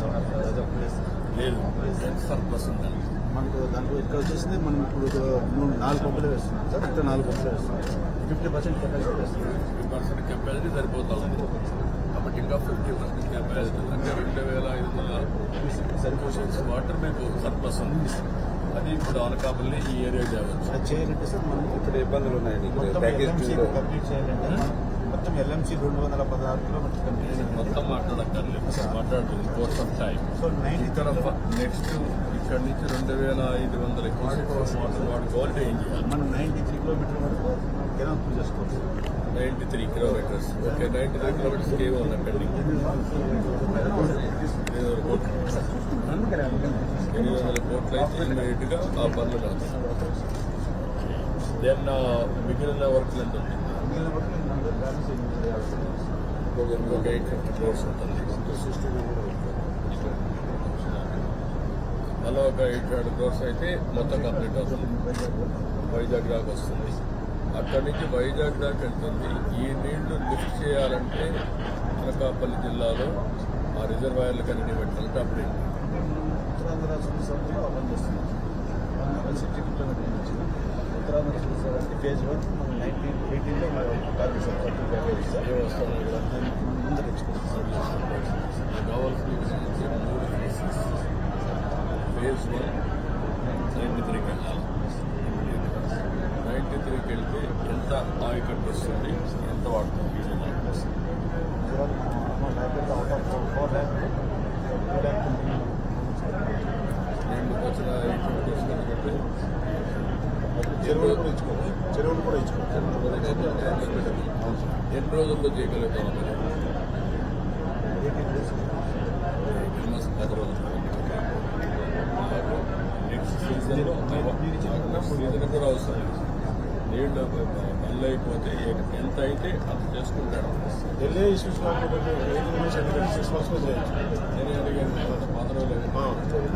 Sir లేదు surplus ఉందండి మనకు దాంట్లో ఇక్కడ వచ్చేసింది మనం ఇప్పుడు మూడు నాలుగు పంపులు వేస్తున్నాం సార్. ఇక్కడ నాలుగు పంపులు వేస్తున్నాం. ఫిఫ్టీ పర్సెంట్ కెపాసిటీ వేస్తున్నాం. ఫిఫ్టీ పర్సెంట్ కెపాసిటీ సరిపోతా ఉంది కాబట్టి ఇంకా ఫిఫ్టీ పర్సెంట్ కెపాసిటీ అంటే రెండు వేల ఐదు వందల సరిపోషన్స్ వాటర్ మీకు సర్ప్లస్ ఉంది. అది ఇప్పుడు అనకాపల్లి ఈ ఏరియా అది చేయాలంటే సార్ మనం ఇక్కడ ఇబ్బందులు ఉన్నాయండి ప్యాకేజ్ కంప్లీట్ చేయాలంటే మనం మొత్తం ఎల్ఎంసీ రెండు వందల పదహారు కిలోమీటర్స్ మొత్తం మాట్లాడక్కర్లేదు. మాట్లాడుతుంది course of time so ninety ఇక్కడ నెక్స్ట్ ఇక్కడ నుంచి రెండు వేల ఐదు వందల చేయాలి మనం నైన్టీ త్రీ కిలోమీటర్ వరకు కెనాల్ పూజ చేసుకోవచ్చు. Ninety three kilometres okay ninety three kilometres ఏమో ఉన్నాయి పెండింగ్ ఎనిమిది వందల కోట్లు అయితే ఇమ్మీడియట్గా ఆ పనులు కాదు దెన్ uh, మిగిలిన వర్క్లు ఎంత ఉంది మిగిలిన వరకు మన ఒక ఎయిట్ ఫిఫ్టీ క్రోర్స్ ఉంటుంది అలా ఒక ఎయిట్ హండ్రెడ్ క్రోర్స్ అయితే మొత్తం కంప్లీట్ అవుతుంది. వైజాగ్ దాకా వస్తుంది. అక్కడి నుంచి వైజాగ్ దాకా వెళ్తుంది. ఈ నీళ్ళు లిఫ్ట్ చేయాలంటే అనకాపల్లి జిల్లాలో ఆ రిజర్వాయర్లు కన్నీ పెట్టాలంటే అప్పుడు ఉత్తరాంధ్ర రాష్ట్ర సభలో అమలు చేస్తున్నాం వన్ హండ్రెడ్ సిక్స్టీ కిలోమీటర్ నుంచి ఉత్తరాంధ్ర రాష్ట్ర ఫేజ్ వన్ మనం నైన్టీన్ ఎయిటీన్లో సార్ థర్టీ ప్యాకేజ్ సార్ ఏం వస్తుంది ఇక్కడ దాన్ని మనం ముందు తెచ్చుకుంటాం కావాల్సిన మూడు ఫేజెస్ ఫేజ్ వన్ నైంటీ త్రీకి వెళ్ళాలి. నైంటీ త్రీకి వెళ్తే ఎంత ఆయకట్టు వస్తుంది? ఎంత వాడుతుంది ఇవాళ మనం library out of four lakh two lakh రెండు వచ్చిన ఎయిట్ వచ్చిన కంటే చెరువులు కూడా ఇచ్చుకోవచ్చు చెరువులు కూడా ఇచ్చుకోవచ్చు ఎన్ని రోజుల్లో చేయగలుగుతాం నెక్స్ట్ సీజన్లో సీజన్ కూడా అవసరం నీళ్ళు పనులు అయిపోతే ఎంత అయితే అంత చేసుకుంటాడు. ఢిల్లీ ఇష్యూస్ సిక్స్ మంత్స్లో చేయొచ్చు నేను అడిగాను పది రోజులు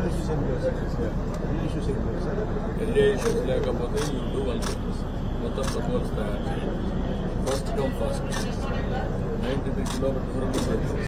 ఇష్యూస్ ఏం ఎన్నో ఇష్యూస్ ఏం లేదు. సార్ ఎల్ఏ ఇష్యూస్ లేకపోతే ఇల్లు వాళ్ళు మొత్తం ప్రపోజల్స్ తయారు చేయాలి first come fast ninety three kilometres